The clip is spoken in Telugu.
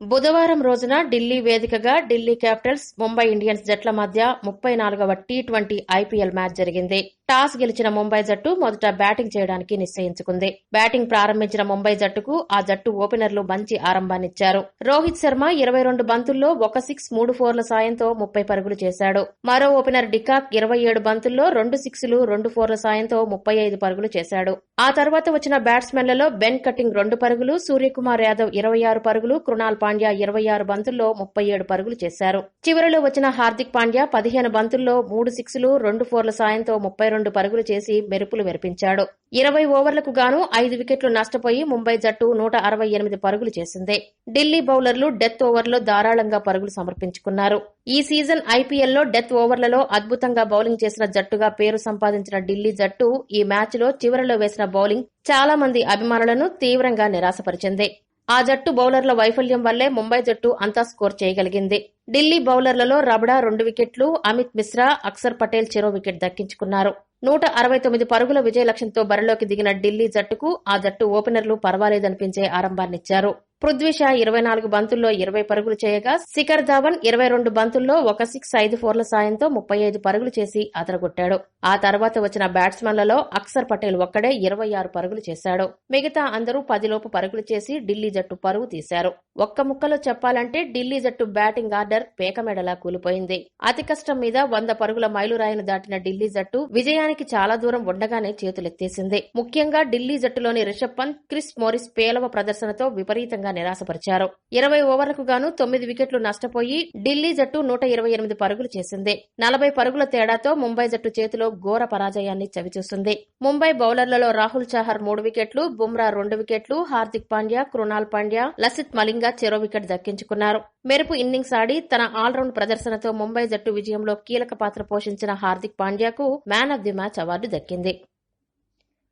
బుధవారం రోజున ఢిల్లీ వేదికగా ఢిల్లీ క్యాపిటల్స్ ముంబై ఇండియన్స్ జట్ల మధ్య ముప్పై నాలుగవ టీ ట్వంటీ ఐపీఎల్ మ్యాచ్ జరిగింది. టాస్ గెలిచిన ముంబై జట్టు మొదట బ్యాటింగ్ చేయడానికి నిశ్చయించుకుంది. బ్యాటింగ్ ప్రారంభించిన ముంబై జట్టుకు ఆ జట్టు ఓపెనర్లు మంచి ఆరంభాన్నిచ్చారు. రోహిత్ శర్మ ఇరవై రెండు బంతుల్లో ఒక సిక్స్ మూడు ఫోర్ల సాయంతో ముప్పై పరుగులు చేశాడు. మరో ఓపెనర్ డికాక్ ఇరవై ఏడు బంతుల్లో రెండు సిక్స్లు రెండు ఫోర్ల సాయంతో ముప్పై ఐదు పరుగులు చేశాడు. ఆ తర్వాత వచ్చిన బ్యాట్స్మెన్లలో బెన్ కటింగ్ రెండు పరుగులు సూర్యకుమార్ యాదవ్ ఇరవై ఆరు పరుగులు కృణాల్ పాండ్యా ఇరవై ఆరు బంతుల్లో ముప్పై ఏడు పరుగులు చేశారు. చివరిలో వచ్చిన హార్దిక్ పాండ్యా పదిహేను బంతుల్లో మూడు సిక్స్లు రెండు ఫోర్ల సాయంతో ముప్పై రెండు పరుగులు చేసి మెరుపులు మెరిపించాడు. ఇరవై ఓవర్లకు గాను ఐదు వికెట్లు నష్టపోయి ముంబై జట్టు నూట అరవై ఎనిమిది పరుగులు చేసింది. ఢిల్లీ బౌలర్లు డెత్ ఓవర్లో ధారాళంగా పరుగులు సమర్పించుకున్నారు. ఈ సీజన్ ఐపీఎల్లో డెత్ ఓవర్లలో అద్భుతంగా బౌలింగ్ చేసిన జట్టుగా పేరు సంపాదించిన ఢిల్లీ జట్టు ఈ మ్యాచ్లో చివరిలో వేసిన బౌలింగ్ చాలా మంది అభిమానులను తీవ్రంగా నిరాశపరిచింది. ఆ జట్టు బౌలర్ల వైఫల్యం వల్లే ముంబై జట్టు అంతా స్కోర్ చేయగలిగింది. ఢిల్లీ బౌలర్లలో రబడా రెండు వికెట్లు అమిత్ మిశ్రా అక్సర్ పటేల్ చెరో వికెట్ దక్కించుకున్నారు. నూట అరవై తొమ్మిది పరుగుల విజయ లక్ష్యంతో బరిలోకి దిగిన ఢిల్లీ జట్టుకు ఆ జట్టు ఓపెనర్లు పర్వాలేదనిపించే ఆరంభాన్నిచ్చారు. పృథ్వీ షా ఇరవై నాలుగు బంతుల్లో ఇరవై పరుగులు చేయగా శిఖర్ ధావన్ ఇరవై రెండు బంతుల్లో ఒక సిక్స్ ఐదు ఫోర్ల సాయంతో ముప్పై ఐదు పరుగులు చేసి అదరగొట్టాడు. ఆ తర్వాత వచ్చిన బ్యాట్స్మెన్లలో అక్సర్ పటేల్ ఒక్కడే ఇరవై ఆరు పరుగులు చేశాడు. మిగతా అందరూ పదిలోపు పరుగులు చేసి ఢిల్లీ జట్టు పరుగు తీశారు. ఒక్క ముక్కలో చెప్పాలంటే ఢిల్లీ జట్టు బ్యాటింగ్ ఆర్డర్ పేకమెడలా కూలిపోయింది. అతి కష్టం మీద వంద పరుగుల మైలురాయిను దాటిన ఢిల్లీ జట్టు విజయానికి చాలా దూరం ఉండగానే చేతులెత్తేసింది. ముఖ్యంగా ఢిల్లీ జట్టులోని రిషబ్ పంత్ క్రిస్ మోరిస్ పేలవ ప్రదర్శనతో విపరీతంగా నిరాశపరిచారు. ఇరవై ఓవర్లకు గాను తొమ్మిది వికెట్లు నష్టపోయి ఢిల్లీ జట్టు నూట ఇరవై ఎనిమిది పరుగులు చేసింది. నలభై పరుగుల తేడాతో ముంబై జట్టు చేతిలో ఘోర పరాజయాన్ని చవిచూసింది. ముంబై బౌలర్లలో రాహుల్ చాహర్ మూడు వికెట్లు బుమ్రా రెండు వికెట్లు హార్దిక్ పాండ్యా కృణాల్ పాండ్యా లసిత్ మలింగా చెరో వికెట్ దక్కించుకున్నారు. మెరుపు ఇన్నింగ్స్ ఆడి తన ఆల్రౌండ్ ప్రదర్శనతో ముంబై జట్టు విజయంలో కీలక పాత్ర పోషించిన Hardik పాండ్యాకు man of the match award దక్కింది.